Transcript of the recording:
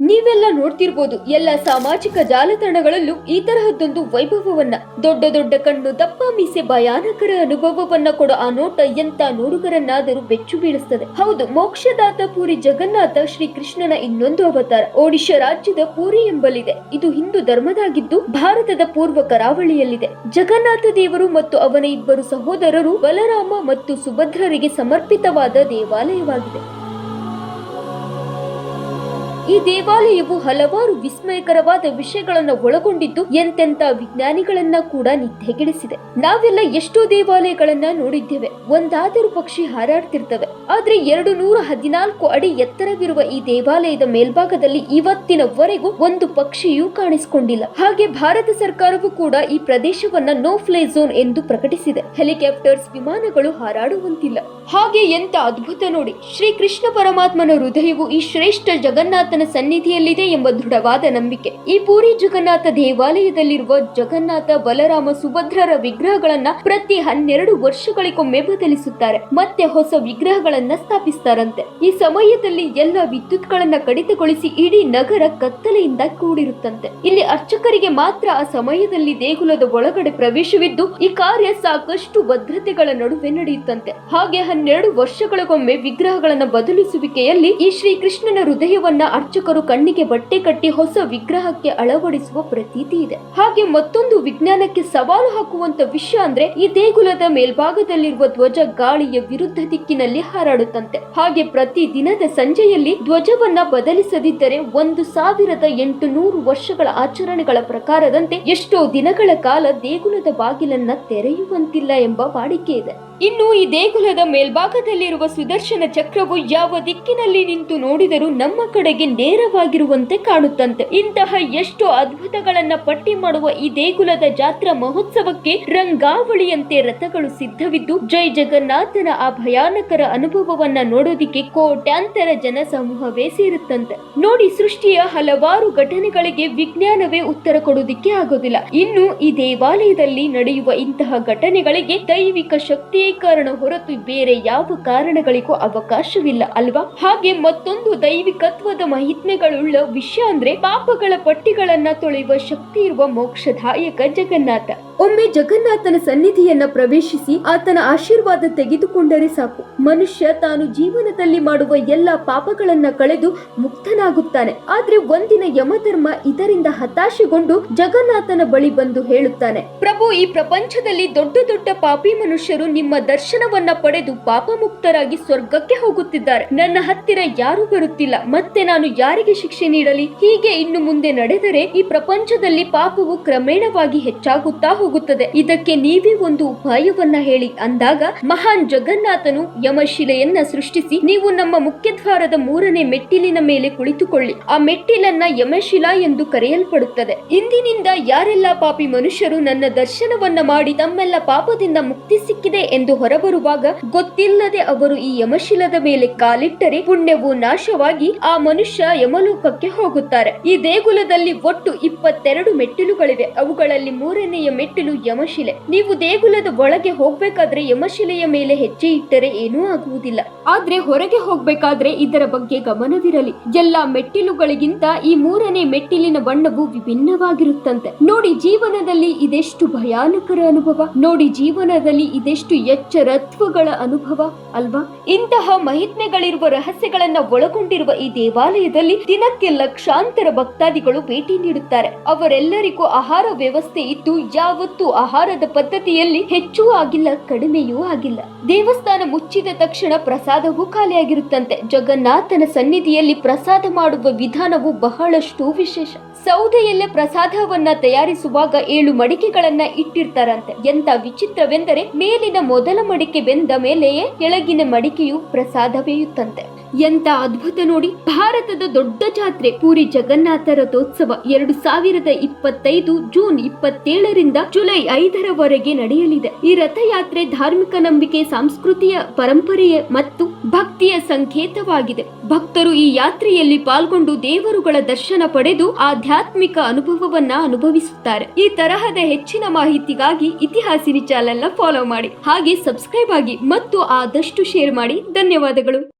ನೀವೆಲ್ಲ ನೋಡ್ತಿರ್ಬೋದು ಎಲ್ಲ ಸಾಮಾಜಿಕ ಜಾಲತಾಣಗಳಲ್ಲೂ ಈ ತರಹದ್ದೊಂದು ವೈಭವವನ್ನ. ದೊಡ್ಡ ದೊಡ್ಡ ಕಣ್ಣು ದಪ್ಪ ಮೀಸೆ ಭಯಾನಕರ ಅನುಭವವನ್ನ ಕೊಡೋ ಆ ನೋಟ ಎಂತ ನೋಡುಗರನ್ನಾದರೂ ಬೆಚ್ಚು ಬೀಳಿಸ್ತದೆ. ಹೌದು, ಮೋಕ್ಷದಾತ ಪೂರಿ ಜಗನ್ನಾಥ ಶ್ರೀ ಕೃಷ್ಣನ ಇನ್ನೊಂದು ಅವತಾರ. ಒಡಿಶಾ ರಾಜ್ಯದ ಪೂರಿ ಎಂಬಲ್ಲಿದೆ. ಇದು ಹಿಂದೂ ಧರ್ಮದಾಗಿದ್ದು ಭಾರತದ ಪೂರ್ವ ಕರಾವಳಿಯಲ್ಲಿದೆ. ಜಗನ್ನಾಥ ದೇವರು ಮತ್ತು ಅವನ ಇಬ್ಬರು ಸಹೋದರರು ಬಲರಾಮ ಮತ್ತು ಸುಭದ್ರರಿಗೆ ಸಮರ್ಪಿತವಾದ ದೇವಾಲಯವಾಗಿದೆ. ಈ ದೇವಾಲಯವು ಹಲವಾರು ವಿಸ್ಮಯಕರವಾದ ವಿಷಯಗಳನ್ನು ಒಳಗೊಂಡಿದ್ದು ಎಂತೆಂತ ವಿಜ್ಞಾನಿಗಳನ್ನ ಕೂಡ ನಿದ್ದೆಗೆಡಿಸಿದೆ. ನಾವೆಲ್ಲ ಎಷ್ಟೋ ದೇವಾಲಯಗಳನ್ನ ನೋಡಿದ್ದೇವೆ. ಒಂದಾದರೂ ಪಕ್ಷಿ ಹಾರಾಡ್ತಿರ್ತವೆ. ಆದ್ರೆ ಎರಡು ನೂರ ಹದಿನಾಲ್ಕು ಅಡಿ ಎತ್ತರವಿರುವ ಈ ದೇವಾಲಯದ ಮೇಲ್ಭಾಗದಲ್ಲಿ ಇವತ್ತಿನವರೆಗೂ ಒಂದು ಪಕ್ಷಿಯೂ ಕಾಣಿಸಿಕೊಂಡಿಲ್ಲ. ಹಾಗೆ ಭಾರತ ಸರ್ಕಾರವು ಕೂಡ ಈ ಪ್ರದೇಶವನ್ನ ನೋ ಫ್ಲೈ ಝೋನ್ ಎಂದು ಪ್ರಕಟಿಸಿದೆ. ಹೆಲಿಕಾಪ್ಟರ್ಸ್ ವಿಮಾನಗಳು ಹಾರಾಡುವಂತಿಲ್ಲ. ಹಾಗೆ ಎಂತ ಅದ್ಭುತ ನೋಡಿ. ಶ್ರೀ ಕೃಷ್ಣ ಪರಮಾತ್ಮನ ಹೃದಯವು ಈ ಶ್ರೇಷ್ಠ ಜಗನ್ನಾಥನ ಸನ್ನಿಧಿಯಲ್ಲಿದೆ ಎಂಬ ದೃಢವಾದ ನಂಬಿಕೆ. ಈ ಪೂರಿ ಜಗನ್ನಾಥ ದೇವಾಲಯದಲ್ಲಿರುವ ಜಗನ್ನಾಥ ಬಲರಾಮ ಸುಭದ್ರರ ವಿಗ್ರಹಗಳನ್ನ ಪ್ರತಿ ಹನ್ನೆರಡು ವರ್ಷಗಳಿಗೊಮ್ಮೆ ಬದಲಿಸುತ್ತಾರೆ. ಮತ್ತೆ ಹೊಸ ವಿಗ್ರಹಗಳನ್ನ ಸ್ಥಾಪಿಸ್ತಾರಂತೆ. ಈ ಸಮಯದಲ್ಲಿ ಎಲ್ಲ ವಿದ್ಯುತ್ಗಳನ್ನ ಕಡಿತಗೊಳಿಸಿ ಇಡೀ ನಗರ ಕತ್ತಲೆಯಿಂದ ಕೂಡಿರುತ್ತಂತೆ. ಇಲ್ಲಿ ಅರ್ಚಕರಿಗೆ ಮಾತ್ರ ಆ ಸಮಯದಲ್ಲಿ ದೇಗುಲದ ಒಳಗಡೆ ಪ್ರವೇಶವಿದ್ದು, ಈ ಕಾರ್ಯ ಸಾಕಷ್ಟು ಭದ್ರತೆಗಳ ನಡುವೆ ನಡೆಯುತ್ತಂತೆ. ಹಾಗೆ ಹನ್ನೆರಡು ವರ್ಷಗಳಿಗೊಮ್ಮೆ ವಿಗ್ರಹಗಳನ್ನ ಬದಲಿಸುವಿಕೆಯಲ್ಲಿ ಈ ಶ್ರೀ ಕೃಷ್ಣನ ಹೃದಯವನ್ನ ಅರ್ಚಕರು ಕಣ್ಣಿಗೆ ಬಟ್ಟೆ ಕಟ್ಟಿ ಹೊಸ ವಿಗ್ರಹಕ್ಕೆ ಅಳವಡಿಸುವ ಪ್ರತೀತಿ ಇದೆ. ಹಾಗೆ ಮತ್ತೊಂದು ವಿಜ್ಞಾನಕ್ಕೆ ಸವಾಲು ಹಾಕುವಂತ ವಿಷಯ ಅಂದ್ರೆ ಈ ದೇಗುಲದ ಮೇಲ್ಭಾಗದಲ್ಲಿರುವ ಧ್ವಜ ಗಾಳಿಯ ವಿರುದ್ಧ ದಿಕ್ಕಿನಲ್ಲಿ ಹಾರಾಡುತ್ತಂತೆ. ಹಾಗೆ ಪ್ರತಿ ದಿನದ ಸಂಜೆಯಲ್ಲಿ ಧ್ವಜವನ್ನ ಬದಲಿಸದಿದ್ದರೆ ಒಂದು ಸಾವಿರದ ಎಂಟು ನೂರು ವರ್ಷಗಳ ಆಚರಣೆಗಳ ಪ್ರಕಾರದಂತೆ ಎಷ್ಟೋ ದಿನಗಳ ಕಾಲ ದೇಗುಲದ ಬಾಗಿಲನ್ನ ತೆರೆಯುವಂತಿಲ್ಲ ಎಂಬ ವಾಡಿಕೆ ಇದೆ. ಇನ್ನು ಈ ದೇಗುಲದ ಮೇಲ್ಭಾಗದಲ್ಲಿರುವ ಸುದರ್ಶನ ಚಕ್ರವು ಯಾವ ದಿಕ್ಕಿನಲ್ಲಿ ನಿಂತು ನೋಡಿದರೂ ನಮ್ಮ ಕಡೆಗೆ ನೇರವಾಗಿರುವಂತೆ ಕಾಣುತ್ತಂತೆ. ಇಂತಹ ಎಷ್ಟು ಅದ್ಭುತಗಳನ್ನ ಪಟ್ಟಿ ಮಾಡುವ ಈ ದೇಗುಲದ ಜಾತ್ರಾ ಮಹೋತ್ಸವಕ್ಕೆ ರಂಗಾವಳಿಯಂತೆ ರಥಗಳು ಸಿದ್ಧವಿದ್ದು, ಜೈ ಜಗನ್ನಾಥನ ಆ ಭಯಾನಕರ ಅನುಭವವನ್ನ ನೋಡೋದಿಕ್ಕೆ ಕೋಟ್ಯಾಂತರ ಜನ ಸಮೂಹವೇ ಸೇರುತ್ತಂತೆ. ನೋಡಿ, ಸೃಷ್ಟಿಯ ಹಲವಾರು ಘಟನೆಗಳಿಗೆ ವಿಜ್ಞಾನವೇ ಉತ್ತರ ಕೊಡೋದಿಕ್ಕೆ ಆಗೋದಿಲ್ಲ. ಇನ್ನು ಈ ದೇವಾಲಯದಲ್ಲಿ ನಡೆಯುವ ಇಂತಹ ಘಟನೆಗಳಿಗೆ ದೈವಿಕ ಶಕ್ತಿಯೇ ಕಾರಣ ಹೊರತು ಬೇರೆ ಯಾವ ಕಾರಣಗಳಿಗೂ ಅವಕಾಶವಿಲ್ಲ ಅಲ್ವಾ? ಹಾಗೆ ಮತ್ತೊಂದು ದೈವಿಕತ್ವದ ಮಹಿತ್ಮೆಗಳುಳ್ಳ ವಿಷಯ ಅಂದ್ರೆ ಪಾಪಗಳ ಪಟ್ಟಿಗಳನ್ನ ತೊಳೆಯುವ ಶಕ್ತಿ ಇರುವ ಮೋಕ್ಷದಾಯಕ ಜಗನ್ನಾಥ. ಒಮ್ಮೆ ಜಗನ್ನಾಥನ ಸನ್ನಿಧಿಯನ್ನ ಪ್ರವೇಶಿಸಿ ಆತನ ಆಶೀರ್ವಾದ ತೆಗೆದುಕೊಂಡರೆ ಸಾಕು. ಮನುಷ್ಯ ತಾನು ಜೀವನದಲ್ಲಿ ಮಾಡುವ ಎಲ್ಲ ಪಾಪಗಳನ್ನ ಕಳೆದು ಮುಕ್ತನಾಗುತ್ತಾನೆ. ಆದ್ರೆ ಒಂದಿನ ಯಮಧರ್ಮ ಇದರಿಂದ ಹತಾಶೆಗೊಂಡು ಜಗನ್ನಾಥನ ಬಳಿ ಬಂದು ಹೇಳುತ್ತಾನೆ, ಪ್ರಭು, ಈ ಪ್ರಪಂಚದಲ್ಲಿ ದೊಡ್ಡ ದೊಡ್ಡ ಪಾಪಿ ಮನುಷ್ಯರು ನಿಮ್ಮ ದರ್ಶನವನ್ನ ಪಡೆದು ಪಾಪ ಮುಕ್ತರಾಗಿ ಸ್ವರ್ಗಕ್ಕೆ ಹೋಗುತ್ತಿದ್ದಾರೆ. ನನ್ನ ಹತ್ತಿರ ಯಾರು ಬರುತ್ತಿಲ್ಲ. ಮತ್ತೆ ನಾನು ಯಾರಿಗೆ ಶಿಕ್ಷೆ ನೀಡಲಿ? ಹೀಗೆ ಇನ್ನು ಮುಂದೆ ನಡೆದರೆ ಈ ಪ್ರಪಂಚದಲ್ಲಿ ಪಾಪವು ಕ್ರಮೇಣವಾಗಿ ಹೆಚ್ಚಾಗುತ್ತಾ ಇದಕ್ಕೆ ನೀವೇ ಒಂದು ಉಪಾಯವನ್ನ ಹೇಳಿ ಅಂದಾಗ ಮಹಾನ್ ಜಗನ್ನಾಥನು ಯಮಶಿಲೆಯನ್ನ ಸೃಷ್ಟಿಸಿ ನೀವು ನಮ್ಮ ಮುಖ್ಯದ್ವಾರದ ಮೂರನೇ ಮೆಟ್ಟಿಲಿನ ಮೇಲೆ ಕುಳಿತುಕೊಳ್ಳಿ. ಆ ಮೆಟ್ಟಿಲನ್ನ ಯಮಶಿಲಾ ಎಂದು ಕರೆಯಲ್ಪಡುತ್ತದೆ. ಇಂದಿನಿಂದ ಯಾರೆಲ್ಲ ಪಾಪಿ ಮನುಷ್ಯರು ನನ್ನ ದರ್ಶನವನ್ನ ಮಾಡಿ ತಮ್ಮೆಲ್ಲ ಪಾಪದಿಂದ ಮುಕ್ತಿ ಸಿಕ್ಕಿದೆ ಎಂದು ಹೊರಬರುವಾಗ ಗೊತ್ತಿಲ್ಲದೆ ಅವರು ಈ ಯಮಶಿಲದ ಮೇಲೆ ಕಾಲಿಟ್ಟರೆ ಪುಣ್ಯವು ನಾಶವಾಗಿ ಆ ಮನುಷ್ಯ ಯಮಲೋಕಕ್ಕೆ ಹೋಗುತ್ತಾರೆ. ಈ ದೇಗುಲದಲ್ಲಿ ಒಟ್ಟು ಇಪ್ಪತ್ತೆರಡು ಮೆಟ್ಟಿಲುಗಳಿವೆ. ಅವುಗಳಲ್ಲಿ ಮೂರನೆಯ ಮೆಟ್ಟಿಲು ಯಮಶಿಲೆ. ನೀವು ದೇಗುಲದ ಒಳಗೆ ಹೋಗ್ಬೇಕಾದ್ರೆ ಯಮಶಿಲೆಯ ಮೇಲೆ ಹೆಜ್ಜೆ ಇಟ್ಟರೆ ಏನೂ ಆಗುವುದಿಲ್ಲ. ಆದ್ರೆ ಹೊರಗೆ ಹೋಗ್ಬೇಕಾದ್ರೆ ಇದರ ಬಗ್ಗೆ ಗಮನವಿರಲಿ ಎಲ್ಲಾ ಮೆಟ್ಟಿಲುಗಳಿಗಿಂತ ಈ ಮೂರನೇ ಮೆಟ್ಟಿಲಿನ ಬಣ್ಣವು ವಿಭಿನ್ನವಾಗಿರುತ್ತಂತೆ. ನೋಡಿ ಜೀವನದಲ್ಲಿ ಇದೆಷ್ಟು ಭಯಾನಕರ ಅನುಭವ. ನೋಡಿ ಜೀವನದಲ್ಲಿ ಇದೆಷ್ಟು ಎಚ್ಚರತ್ವಗಳ ಅನುಭವ, ಅಲ್ವಾ? ಇಂತಹ ಮಹಿತ್ಮೆಗಳಿರುವ ರಹಸ್ಯಗಳನ್ನ ಒಳಗೊಂಡಿರುವ ಈ ದೇವಾಲಯದಲ್ಲಿ ದಿನಕ್ಕೆ ಲಕ್ಷಾಂತರ ಭಕ್ತಾದಿಗಳು ಭೇಟಿ ನೀಡುತ್ತಾರೆ. ಅವರೆಲ್ಲರಿಗೂ ಆಹಾರ ವ್ಯವಸ್ಥೆ ಇದ್ದು ಯಾವತ್ತೂ ಆಹಾರದ ಪದ್ಧತಿಯಲ್ಲಿ ಹೆಚ್ಚೂ ಆಗಿಲ್ಲ, ಕಡಿಮೆಯೂ ಆಗಿಲ್ಲ. ದೇವಸ್ಥಾನ ಮುಚ್ಚಿದ ತಕ್ಷಣ ಪ್ರಸಾದವೂ ಖಾಲಿಯಾಗಿರುತ್ತಂತೆ. ಜಗನ್ನಾಥನ ಸನ್ನಿಧಿಯಲ್ಲಿ ಪ್ರಸಾದ ಮಾಡುವ ವಿಧಾನವು ಬಹಳಷ್ಟು ವಿಶೇಷ. ಸೌದೆಯಲ್ಲೇ ಪ್ರಸಾದವನ್ನ ತಯಾರಿಸುವಾಗ ಏಳು ಮಡಿಕೆಗಳನ್ನ ಇಟ್ಟಿರ್ತಾರಂತೆ. ಎಂತ ವಿಚಿತ್ರವೆಂದರೆ ಮೇಲಿನ ಮೊದಲ ಮಡಿಕೆ ಬೆಂದ ಮೇಲೆಯೇ ಕೆಳಗಿನ ಮಡಿಕೆಯು ಪ್ರಸಾದ ಬೇಯುತ್ತಂತೆ. ಎಂತ ಅದ್ಭುತ ನೋಡಿ. ಭಾರತದ ದೊಡ್ಡ ಜಾತ್ರೆ ಪೂರಿ ಜಗನ್ನಾಥ ರಥೋತ್ಸವ ಎರಡು ಸಾವಿರದ ಇಪ್ಪತ್ತೈದು ಜೂನ್ ಇಪ್ಪತ್ತೇಳರಿಂದ ಜುಲೈ ಐದರವರೆಗೆ ನಡೆಯಲಿದೆ. ಈ ರಥಯಾತ್ರೆ ಧಾರ್ಮಿಕ ನಂಬಿಕೆ, ಸಾಂಸ್ಕೃತಿಯ ಪರಂಪರೆಯ ಮತ್ತು ಭಕ್ತಿಯ ಸಂಕೇತವಾಗಿದೆ. ಭಕ್ತರು ಈ ಯಾತ್ರೆಯಲ್ಲಿ ಪಾಲ್ಗೊಂಡು ದೇವರುಗಳ ದರ್ಶನ ಪಡೆದು ಆಧ್ಯಾತ್ಮಿಕ ಅನುಭವವನ್ನ ಅನುಭವಿಸುತ್ತಾರೆ. ಈ ತರಹದ ಹೆಚ್ಚಿನ ಮಾಹಿತಿಗಾಗಿ ಇತಿಹಾಸಿನಿ ಚಾನೆಲ್ನ ಫಾಲೋ ಮಾಡಿ. ಹಾಗೆ ಸಬ್ಸ್ಕ್ರೈಬ್ ಆಗಿ ಮತ್ತು ಆದಷ್ಟು ಶೇರ್ ಮಾಡಿ. ಧನ್ಯವಾದಗಳು.